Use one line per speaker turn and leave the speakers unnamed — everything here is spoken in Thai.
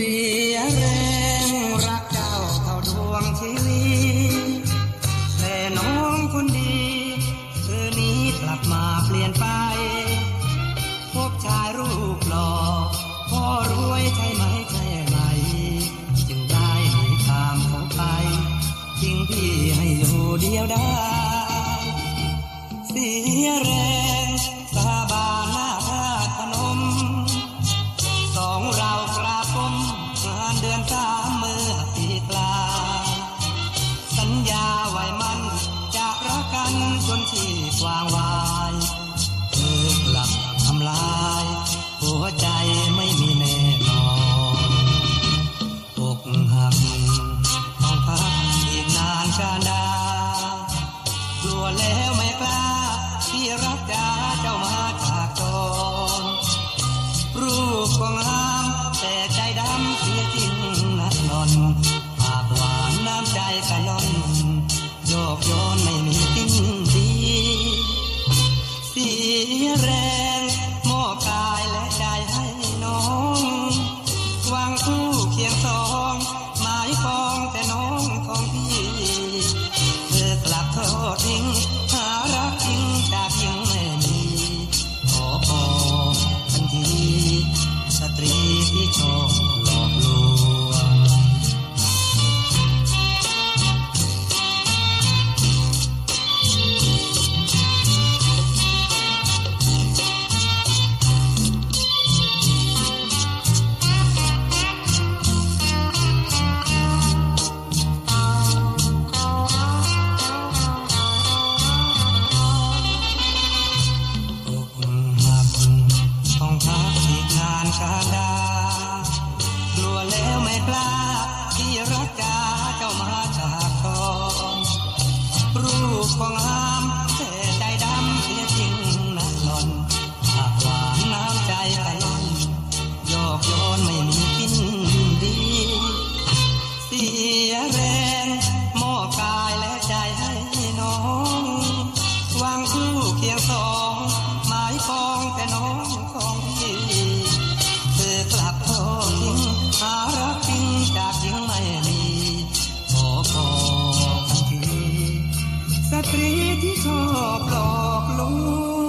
สียแรงรักเจ้าเท่าดวงชีวีแต่น้องคนดีคืนนี้กลับมาเปลี่ยนไป พบชายรูปหล่อพ่อรวยใช่ไหมใช่ไหม จึงได้หนีตามเขาไปจริงพี่ให้อยู่เดียวได้ เสียแรง จ๋าเจ้ามาจากตอนรูปก็งามแต่ใจดำเสียจริงนักนอนปากหวานน้ำใจกะล่อนโยกโยนไม่มี ปลาที่รถจั ที่ชอบหลอกลวง